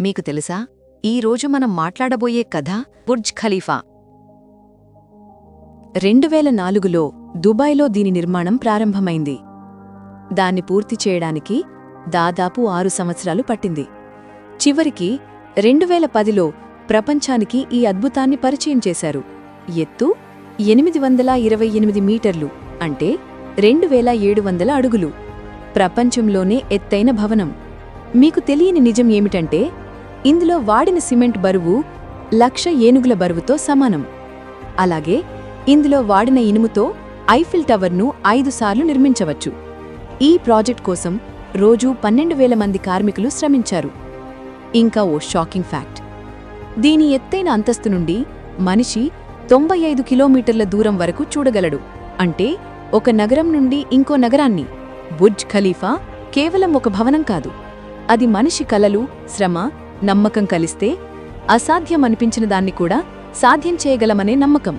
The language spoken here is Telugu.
మీకు తెలుసా? ఈ రోజు మనం మాట్లాడబోయే కథ బుర్జ్ ఖలీఫా. రెండు వేల నాలుగులో దుబాయ్లో దీని నిర్మాణం ప్రారంభమైంది. దాన్ని పూర్తి చేయడానికి దాదాపు ఆరు సంవత్సరాలు పట్టింది. చివరికి రెండు వేల పదిలో ప్రపంచానికి ఈ అద్భుతాన్ని పరిచయం చేశారు. ఎత్తు ఎనిమిది వందల ఇరవై ఎనిమిది మీటర్లు అంటే రెండు వేల ఏడు వందల అడుగులు. ప్రపంచంలోనే ఎత్తైన భవనం. మీకు తెలియని నిజం ఏమిటంటే ఇందులో వాడిన సిమెంట్ బరువు లక్ష ఏనుగుల బరువుతో సమానం. అలాగే ఇందులో వాడిన ఇనుముతో ఐఫిల్ టవర్ను ఐదు సార్లు నిర్మించవచ్చు. ఈ ప్రాజెక్ట్ కోసం రోజూ పన్నెండు వేల మంది కార్మికులు శ్రమించారు. ఇంకా ఓ షాకింగ్ ఫ్యాక్ట్. దీని ఎత్తైన అంతస్తు నుండి మనిషి తొంభై ఐదు కిలోమీటర్ల దూరం వరకు చూడగలడు. అంటే ఒక నగరం నుండి ఇంకో నగరాన్ని. బుజ్ ఖలీఫా కేవలం ఒక భవనం కాదు. అది మనిషి కలలు శ్రమ నమ్మకం కలిస్తే అసాధ్యం అనిపించిన దాన్ని కూడా సాధ్యం చేయగలమనే నమ్మకం.